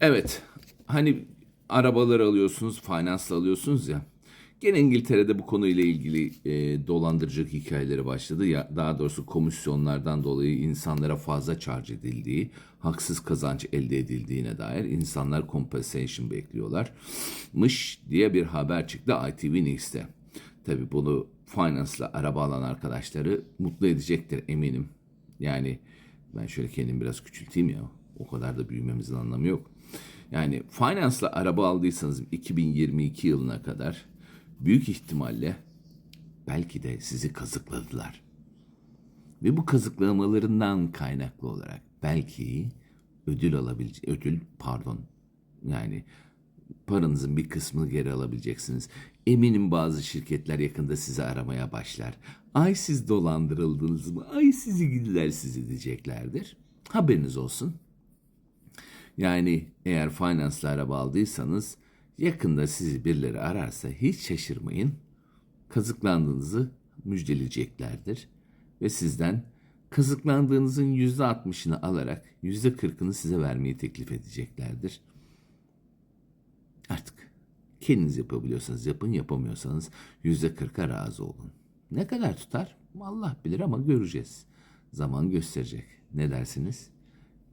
Evet. Hani arabalar alıyorsunuz, finansla alıyorsunuz ya. Gene İngiltere'de bu konuyla ilgili e, dolandırıcılık hikayeleri başladı. Ya, daha doğrusu komisyonlardan dolayı insanlara fazla charge edildiği, haksız kazanç elde edildiğine dair insanlar compensation bekliyorlarmış diye bir haber çıktı ITV News'te. Tabii bunu finance'la araba alan arkadaşları mutlu edecektir eminim. Yani ben şöyle kendimi biraz küçülteyim ya. O kadar da büyümemizin anlamı yok. Yani finance'la araba aldıysanız 2022 yılına kadar büyük ihtimalle belki de sizi kazıkladılar. Ve bu kazıklamalarından kaynaklı olarak belki ödül alabilecek ödül pardon yani paranızın bir kısmını geri alabileceksiniz. Eminim bazı şirketler yakında sizi aramaya başlar. Ay siz dolandırıldınız mı? Ay sizi gidiler sizi diyeceklerdir. Haberiniz olsun. Yani eğer finance'la araba aldıysanız yakında sizi birileri ararsa hiç şaşırmayın. Kazıklandığınızı müjdeleyeceklerdir. Ve sizden kazıklandığınızın yüzde altmışını alarak yüzde kırkını size vermeyi teklif edeceklerdir. Artık kendiniz yapabiliyorsanız yapın, yapamıyorsanız yüzde kırka razı olun. Ne kadar tutar? Allah bilir ama göreceğiz. Zaman gösterecek. Ne dersiniz?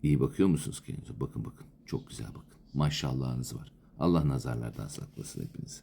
İyi bakıyor musunuz kendinize? Bakın bakın. Çok güzel bakın. Maşallahınız var. Allah nazarlardan saklasın hepinizi.